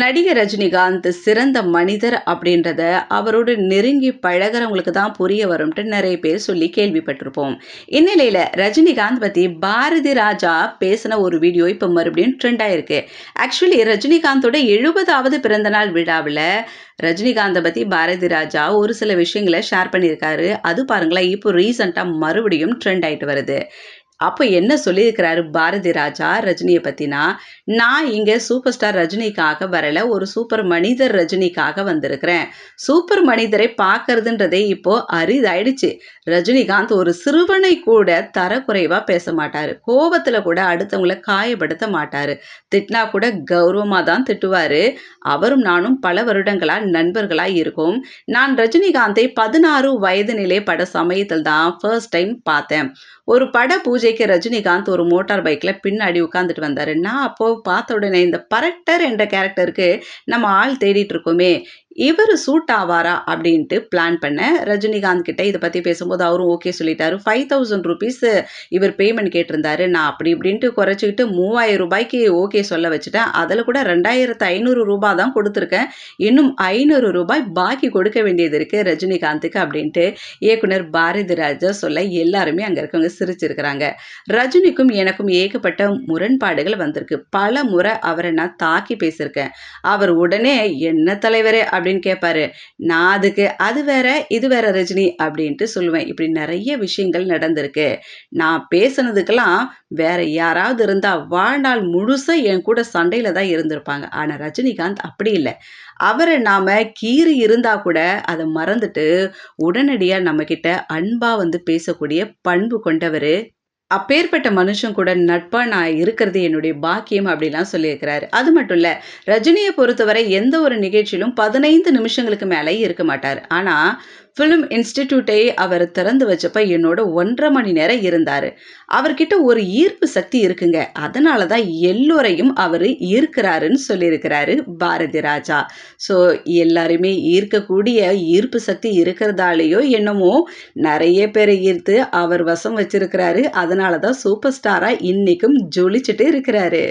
நடிகர் ரஜினிகாந்த் சிறந்த மனிதர் அப்படின்றத அவரோடு நெருங்கி பழகிறவங்களுக்கு தான் புரிய வரும்ட்டு நிறைய பேர் சொல்லி கேள்விப்பட்டிருப்போம். இந்நிலையில் ரஜினிகாந்த் பற்றி பாரதி ராஜா பேசின ஒரு வீடியோ இப்போ மறுபடியும் ட்ரெண்ட் ஆயிருக்கு. ஆக்சுவலி ரஜினிகாந்தோட எழுபதாவது பிறந்தநாள் விழாவில் ரஜினிகாந்தை பற்றி பாரதி ராஜா ஒரு சில விஷயங்களை ஷேர் பண்ணியிருக்காரு. அது பாருங்களேன் இப்போ ரீசண்டாக மறுபடியும் ட்ரெண்ட் ஆயிட்டு வருது. அப்போ என்ன சொல்லியிருக்கிறாரு பாரதி ராஜா ரஜினியை பற்றினா நான் இங்கே சூப்பர் ஸ்டார் ரஜினிக்காக வரல ஒரு சூப்பர் மனிதர் ரஜினிக்காக வந்திருக்கிறேன். சூப்பர் மனிதரை பார்க்கறதுன்றதே இப்போ அரிதாயிடுச்சு. ரஜினிகாந்த் ஒரு சிறுவனை கூட தரக்குறைவாக பேச மாட்டார். கோபத்தில் கூட அடுத்தவங்களை காயப்படுத்த மாட்டார். திட்டினா கூட கௌரவமாக தான் திட்டுவார். அவரும் நானும் பல வருடங்களாக நண்பர்களாக இருக்கும். நான் ரஜினிகாந்தை பதினாறு வயது நிலை பட சமயத்தில் தான் ஃபர்ஸ்ட் டைம் பார்த்தேன். ஒரு பட பூஜை கே ரஜினிகாந்த் ஒரு மோட்டார் பைக்கில் பின்னாடி உட்காந்துட்டு வந்தார். நான் அப்போது பார்த்த உடனே இந்த பரட்டர் என்ற கேரக்டருக்கு நம்ம ஆள் தேடிட்டு இருக்கோமே இவர் சூட் ஆவாரா அப்படின்ட்டு பிளான் பண்ணேன் ரஜினிகாந்த் கிட்ட இதை பற்றி பேசும்போது அவரும் ஓகே சொல்லிட்டாரு. ஃபைவ் தௌசண்ட் ருபீஸ் இவர் பேமெண்ட் கேட்டிருந்தாரு. நான் அப்படி இப்படின்ட்டு குறைச்சிக்கிட்டு மூவாயிரம் ரூபாய்க்கு ஓகே சொல்ல வச்சுட்டேன். அதில் கூட ரெண்டாயிரத்து ஐநூறு ரூபாய் தான் கொடுத்துருக்கேன். இன்னும் ஐநூறு ரூபாய் பாக்கி கொடுக்க வேண்டியது இருக்குது ரஜினிகாந்துக்கு அப்படின்ட்டு இயக்குனர் பாரதி ராஜா சொல்ல எல்லாருமே அங்கே இருக்கவங்க சிரிச்சிருக்கிறாங்க. ரஜினிக்கும் எனக்கும் ஏகப்பட்ட முரண்பாடுகள் வந்திருக்கு. பல முறை அவரை நான் தாக்கி பேசியிருக்கேன். அவர் உடனே என்ன தலைவரே? அப்படின்னு கேட்பாரு நான் அதுக்கு அது வேற இது வேற ரஜினி அப்படின்ட்டு சொல்லுவேன். இப்படி நிறைய விஷயங்கள் நடந்திருக்கு. நான் பேசுனதுக்கெல்லாம் வேற யாராவது இருந்தால் வாழ்நாள் முழுசாக என் கூட சண்டையில் தான் இருந்திருப்பாங்க. ஆனால் ரஜினிகாந்த் அப்படி இல்லை. அவரை நாம் கீறி இருந்தால் கூட அதை மறந்துட்டு உடனடியாக நம்மக்கிட்ட அன்பாக வந்து பேசக்கூடிய பண்பு கொண்டவர் அப்பேற்பட்ட மனுஷன் கூட நட்பாக நான் இருக்கிறது என்னுடைய பாக்கியம் அப்படிலாம் சொல்லியிருக்கிறாரு. அது மட்டும் இல்லை ரஜினியை பொறுத்தவரை எந்த ஒரு நிகழ்ச்சியிலும் பதினைந்து நிமிஷங்களுக்கு மேலே இருக்க மாட்டார். ஆனால் ஃபிலிம் இன்ஸ்டிடியூட்டை அவர் திறந்து வச்சப்ப என்னோட ஒன்றரை மணி நேரம் இருந்தார். அவர்கிட்ட ஒரு ஈர்ப்பு சக்தி இருக்குங்க. அதனால தான் எல்லோரையும் அவர் ஈர்க்கிறாருன்னு சொல்லியிருக்கிறாரு பாரதி ராஜா. ஸோ எல்லாருமே ஈர்க்கக்கூடிய ஈர்ப்பு சக்தி இருக்கிறதாலேயோ என்னமோ நிறைய பேரை ஈர்த்து அவர் வசம் வச்சிருக்கிறாரு. அதனால தான் சூப்பர் ஸ்டாராக இன்றைக்கும் ஜொலிச்சுட்டு இருக்கிறாரு.